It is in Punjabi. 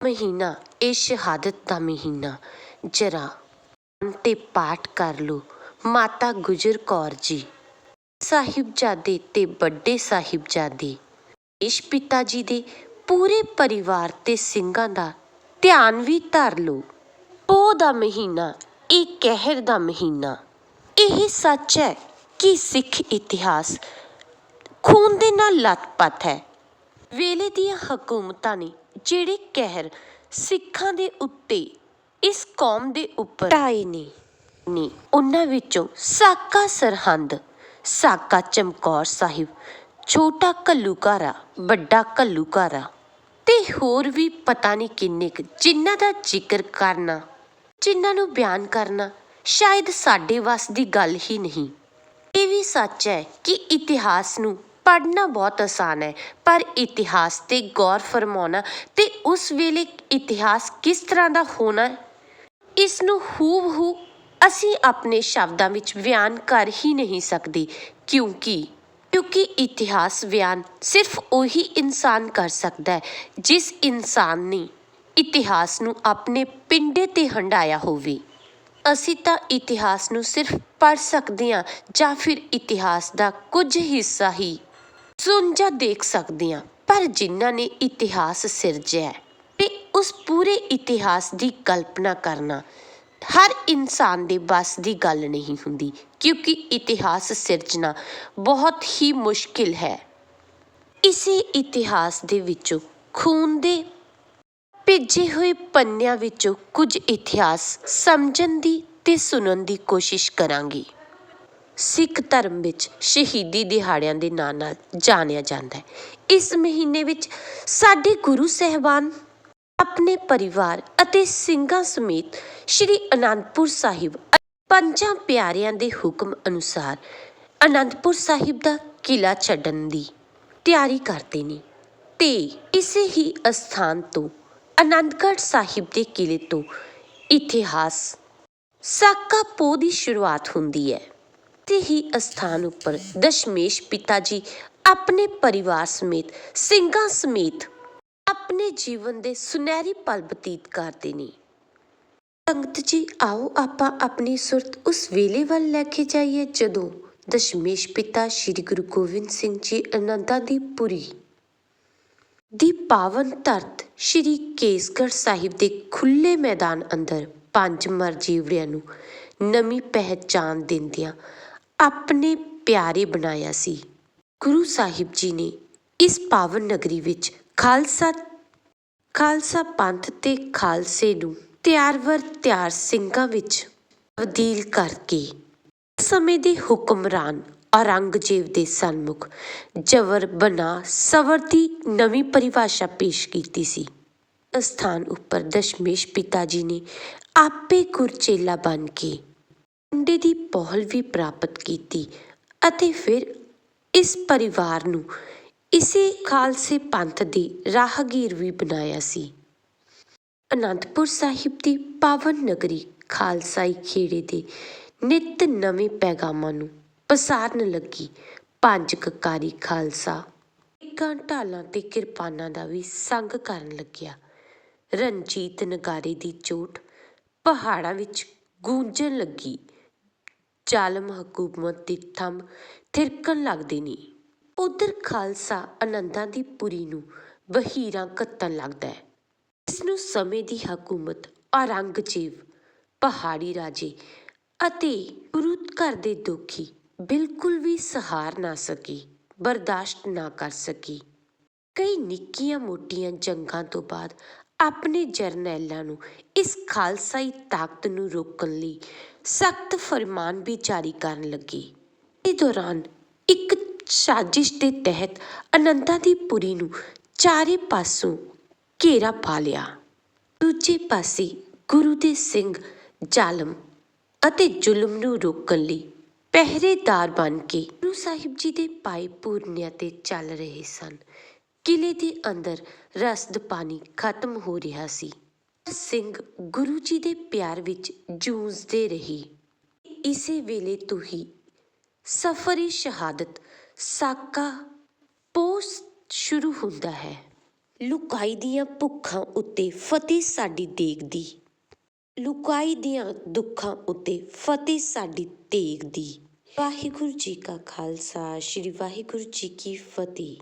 ਮਹੀਨਾ ਇਹ ਸ਼ਹਾਦਤ ਦਾ ਮਹੀਨਾ। ਜਰਾ ਤੇ ਪਾਠ ਕਰ ਲੋ ਮਾਤਾ ਗੁਜਰ ਕੌਰ ਜੀ। ਸਾਹਿਬਜ਼ਾਦੇ ਤੇ ਵੱਡੇ ਸਾਹਿਬਜ਼ਾਦੇ। ਦੇਸ਼ ਪਿਤਾ ਜੀ ਦੇ ਪੂਰੇ ਪਰਿਵਾਰ ਤੇ ਸਿੰਘਾਂ ਦਾ ਧਿਆਨ ਵੀ ਧਰ ਲੋ ਪੋ ਦਾ ਮਹੀਨਾ, ਇਹ ਕਹਿਰ ਦਾ ਮਹੀਨਾ। ਇਹ ਸੱਚ ਹੈ ਕਿ ਸਿੱਖ ਇਤਿਹਾਸ ਖੂਨ ਦੇ ਨਾਲ ਲੱਥਪੱਥ ਹੈ। ਵੇਲੇ ਦੀਆਂ ਹਕੂਮਤਾਂ ਨੇ ਜਿਹੜੇ ਕਹਿਰ ਸਿੱਖਾਂ ਦੇ ਉੱਤੇ ਇਸ ਕੌਮ ਦੇ ਉੱਪਰ ਢਾਏ ਨੇ। ਨੇ ਉਹਨਾਂ ਵਿੱਚੋਂ ਸਾਕਾ ਸਰਹੰਦ ਸਾਕਾ ਚਮਕੌਰ ਸਾਹਿਬ ਛੋਟਾ ਘੱਲੂਘਾਰਾ ਵੱਡਾ ਘੱਲੂਘਾਰਾ ਤੇ ਹੋਰ ਵੀ ਪਤਾ ਨਹੀਂ ਕਿੰਨੇ ਕੁ ਜਿਨ੍ਹਾਂ ਦਾ ਜ਼ਿਕਰ ਕਰਨਾ ਜਿਨ੍ਹਾਂ ਨੂੰ ਬਿਆਨ ਕਰਨਾ ਸ਼ਾਇਦ ਸਾਡੇ ਵੱਸ ਦੀ ਗੱਲ ਹੀ ਨਹੀਂ। ਇਹ ਵੀ ਸੱਚ ਹੈ ਕਿ ਇਤਿਹਾਸ ਨੂੰ ਪੜ੍ਹਨਾ ਬਹੁਤ ਆਸਾਨ ਹੈ, ਪਰ ਇਤਿਹਾਸ ਤੇ ਗੌਰ ਫਰਮਾਉਣਾ ਤੇ ਉਸ ਵੇਲੇ ਇਤਿਹਾਸ ਕਿਸ ਤਰ੍ਹਾਂ ਦਾ ਹੋਣਾ ਇਸ ਨੂੰ ਹੂਬਹੂ ਅਸੀਂ ਆਪਣੇ ਸ਼ਬਦਾਂ ਵਿੱਚ ਬਿਆਨ ਕਰ ਹੀ ਨਹੀਂ ਸਕਦੇ, ਕਿਉਂਕਿ ਕਿਉਂਕਿ ਇਤਿਹਾਸ ਬਿਆਨ ਸਿਰਫ ਉਹੀ ਇਨਸਾਨ ਕਰ ਸਕਦਾ ਹੈ, ਜਿਸ ਇਨਸਾਨ ਨੇ ਇਤਿਹਾਸ ਨੂੰ ਆਪਣੇ ਪਿੰਡੇ ਤੇ ਹੰਡਾਇਆ ਹੋਵੇ। ਅਸੀਂ ਤਾਂ ਇਤਿਹਾਸ ਨੂੰ ਸਿਰਫ ਪੜ੍ਹ ਸਕਦੇ ਹਾਂ ਜਾਂ ਫਿਰ ਇਤਿਹਾਸ ਦਾ ਕੁਝ ਹਿੱਸਾ ਹੀ ਸੁਣ ਜਾਂ ਦੇਖ ਸਕਦੇ ਹਾਂ ਪਰ ਜਿਨ੍ਹਾਂ ਨੇ ਇਤਿਹਾਸ ਸਿਰਜਿਆ ਹੈ, ਤੇ ਉਸ ਪੂਰੇ ਇਤਿਹਾਸ ਦੀ ਕਲਪਨਾ ਕਰਨਾ ਹਰ ਇਨਸਾਨ ਦੇ ਬਸ ਦੀ ਗੱਲ ਨਹੀਂ ਹੁੰਦੀ, ਕਿਉਂਕਿ ਇਤਿਹਾਸ ਸਿਰਜਣਾ ਬਹੁਤ ਹੀ ਮੁਸ਼ਕਿਲ ਹੈ। ਇਸੇ ਇਤਿਹਾਸ ਦੇ ਵਿੱਚੋਂ ਖੂਨ ਦੇ ਭਿੱਜੇ ਹੋਏ ਪੰਨਿਆਂ ਵਿੱਚੋਂ ਕੁਝ ਇਤਿਹਾਸ ਸਮਝਣ ਦੀ ਤੇ ਸੁਣਨ ਦੀ ਕੋਸ਼ਿਸ਼ ਕਰਾਂਗੇ। ਸਿੱਖ ਧਰਮ ਵਿੱਚ ਸ਼ਹੀਦੀ ਦਿਹਾੜਿਆਂ ਦੇ ਨਾਂ ਨਾਲ ਜਾਣਿਆ ਜਾਂਦਾ ਹੈ। ਇਸ ਮਹੀਨੇ ਵਿੱਚ ਸਾਡੇ ਗੁਰੂ ਸਾਹਿਬਾਨ, ਆਪਣੇ ਪਰਿਵਾਰ ਅਤੇ ਸਿੰਘਾਂ ਸਮੇਤ ਸ੍ਰੀ ਅਨੰਦਪੁਰ ਸਾਹਿਬ ਪੰਜਾਂ ਪਿਆਰਿਆਂ ਦੇ ਹੁਕਮ ਅਨੁਸਾਰ ਅਨੰਦਪੁਰ ਸਾਹਿਬ ਦਾ ਕਿਲਾ ਛੱਡਣ ਦੀ ਤਿਆਰੀ ਕਰਦੇ ਨੇ ਤੇ ਇਸੇ ਹੀ ਅਸਥਾਨ ਤੋਂ ਅਨੰਦਗੜ੍ਹ ਸਾਹਿਬ ਦੇ ਕਿਲੇ ਤੋਂ ਇਤਿਹਾਸ ਸਾਕਾ ਪੋਹ ਦੀ ਸ਼ੁਰੂਆਤ ਹੁੰਦੀ ਹੈ। ਤੇ ਹੀ ਅਸਥਾਨ ਉੱਪਰ ਦਸ਼ਮੇਸ਼ ਪਿਤਾ ਜੀ ਆਪਣੇ ਪਰਿਵਾਰ ਸਮੇਤ, ਸਿੰਘਾਂ ਸਮੇਤ ਆਪਣੇ ਜੀਵਨ ਦੇ ਸੁਨਹਿਰੀ ਪਲ ਬਤੀਤ ਕਰਦੇ ਨੇ। ਸੰਗਤ ਜੀ, ਆਓ ਆਪਾਂ ਆਪਣੀ ਸੁਰਤ ਉਸ ਵੇਲੇ ਵੱਲ ਲੈ ਕੇ ਜਾਈਏ ਜਦੋਂ ਦਸ਼ਮੇਸ਼ ਪਿਤਾ ਸ੍ਰੀ ਗੁਰੂ ਗੋਬਿੰਦ ਸਿੰਘ ਜੀ ਅਨੰਦਾਂ ਦੀ ਪੁਰੀ ਦੀ ਪਾਵਨ ਧਰਤ ਸ੍ਰੀ ਕੇਸਗੜ੍ਹ ਸਾਹਿਬ ਦੇ ਖੁੱਲੇ ਮੈਦਾਨ ਅੰਦਰ ਪੰਜ ਮਰਜੀਵੜਿਆਂ ਨੂੰ ਨਵੀਂ ਪਹਿਚਾਨ ਦਿੰਦਿਆਂ ਆਪਣੇ ਪਿਆਰੇ ਬਣਾਇਆ ਸੀ। ਗੁਰੂ ਸਾਹਿਬ ਜੀ ਨੇ ਇਸ ਪਾਵਨ ਨਗਰੀ ਵਿੱਚ ਖਾਲਸਾ ਖਾਲਸਾ ਪੰਥ ਤੇ ਖਾਲਸੇ ਨੂੰ ਤਿਆਰ ਵਰ ਤਿਆਰ ਸਿੰਘਾਂ ਵਿੱਚ ਤਬਦੀਲ ਕਰਕੇ ਸਮੇਂ ਦੇ ਹੁਕਮਰਾਨ ਔਰੰਗਜ਼ੇਬ ਦੇ ਸਨਮੁਖ ਜਬਰ ਬਨਾ ਸਬਰ ਦੀ ਨਵੀਂ ਪਰਿਭਾਸ਼ਾ ਪੇਸ਼ ਕੀਤੀ ਸੀ। ਅਸਥਾਨ ਉੱਪਰ ਦਸ਼ਮੇਸ਼ ਪਿਤਾ ਜੀ ਨੇ ਆਪੇ ਗੁਰਚੇਲਾ ਬਣ ਕੇ ਮੁੰਡੇ ਦੀ ਪਹੁਲ ਵੀ ਪ੍ਰਾਪਤ ਕੀਤੀ ਅਤੇ ਫਿਰ ਇਸ ਪਰਿਵਾਰ ਨੂੰ ਇਸੇ ਖਾਲਸੇ ਪੰਥ ਦੀ ਰਾਹਗੀਰ ਵੀ ਬਣਾਇਆ ਸੀ। ਅਨੰਦਪੁਰ ਸਾਹਿਬ ਦੀ ਪਾਵਨ ਨਗਰੀ ਖਾਲਸਾਈ ਖੇੜੇ ਦੇ ਨਿਤ ਨਵੇਂ ਪੈਗਾਮਾਂ ਨੂੰ ਪਸਾਰਨ ਲੱਗੀ ਪੰਜ ਕਕਾਰੀ ਖਾਲਸਾ। ਇੱਕਾਂ ਢਾਲਾਂ ਤੇ ਕਿਰਪਾਨਾਂ ਦਾ ਵੀ ਸੰਗ ਕਰਨ ਲੱਗਿਆ। ਰਣਜੀਤ ਨਗਾਰੇ ਦੀ ਚੋਟ ਪਹਾੜਾਂ ਵਿੱਚ ਗੂੰਜਣ ਲੱਗੀ। ਜ਼ਾਲਮ ਹਕੂਮਤ ਦੀ ਥੰਮ ਥਿਰਕਣ ਲੱਗਦੇ ਨੇ। ਉਧਰ ਖਾਲਸਾ ਆਨੰਦਾਂ ਦੀ ਪੁਰੀ ਨੂੰ ਵਹੀਰਾਂ ਕੱਤਣ ਲੱਗਦਾ ਇਸ ਨੂੰ ਸਮੇਂ ਦੀ ਹਕੂਮਤ ਔਰੰਗਜ਼ੇਬ, ਪਹਾੜੀ ਰਾਜੇ ਅਤੇ ਗੁਰੂ ਘਰ ਦੇ ਦੁਖੀ ਬਿਲਕੁਲ ਵੀ ਸਹਾਰ ਨਾ ਸਕੀ, ਬਰਦਾਸ਼ਤ ਨਾ ਕਰ ਸਕੀ। ਕਈ ਨਿੱਕੀਆਂ ਮੋਟੀਆਂ ਜੰਗਾਂ ਤੋਂ ਬਾਅਦ ਆਪਣੇ ਜਰਨੈਲਾਂ ਨੂੰ, ਇਸ ਖਾਲਸਾਈ ਤਾਕਤ ਨੂੰ ਰੋਕਣ ਲਈ ਸਖਤ ਫਰਮਾਨ ਵੀ ਜਾਰੀ ਕਰਨ ਲੱਗੇ। ਇਹ ਦੌਰਾਨ ਇੱਕ ਸਾਜ਼ਿਸ਼ ਦੇ ਤਹਿਤ ਅਨੰਦਾਂ ਦੀ ਪੁਰੀ ਨੂੰ ਚਾਰੇ ਪਾਸੋਂ ਘੇਰਾ ਪਾ ਲਿਆ। ਦੂਜੇ ਪਾਸੇ ਗੁਰੂ ਦੇ ਸਿੰਘ ਜ਼ਾਲਮ ਅਤੇ ਜ਼ੁਲਮ ਨੂੰ ਰੋਕਣ ਲਈ ਪਹਿਰੇਦਾਰ ਬਣ ਕੇ ਗੁਰੂ ਸਾਹਿਬ ਜੀ ਦੇ ਪਾਏ ਪੂਰਨਿਆਂ ਤੇ ਚੱਲ ਰਹੇ ਸਨ। ਕਿਲੇ ਦੇ ਅੰਦਰ ਰਸਦ ਪਾਣੀ ਖਤਮ ਹੋ ਰਿਹਾ ਸੀ। ਸਿੰਘ ਗੁਰੂ ਜੀ ਦੇ ਪਿਆਰ ਵਿੱਚ ਜੂਝਦੇ ਰਹੇ। ਇਸੇ ਵੇਲੇ ਤੋਂ ਹੀ ਸਫਰੀ ਸ਼ਹਾਦਤ, ਸਾਕਾ, ਪੋਸ ਸ਼ੁਰੂ ਹੁੰਦਾ ਹੈ। ਲੁਕਾਈ ਦੀਆਂ ਭੁੱਖਾਂ ਉੱਤੇ ਫਤਿਹ ਸਾਡੀ ਦੇਗ ਦੀ ਲੁਕਾਈ ਦੀਆਂ ਦੁੱਖਾਂ ਉੱਤੇ ਫਤਿਹ ਸਾਡੀ ਤੇਗ ਦੀ ਵਾਹਿਗੁਰੂ ਜੀ ਕਾ ਖਾਲਸਾ, ਸ੍ਰੀ ਵਾਹਿਗੁਰੂ ਜੀ ਕੀ ਫਤਿਹ।